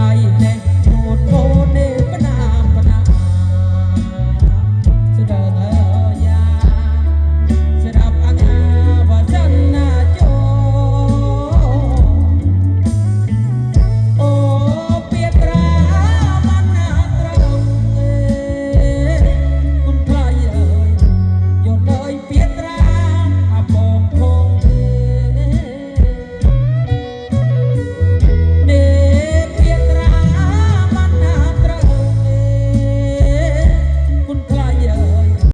ใจแน่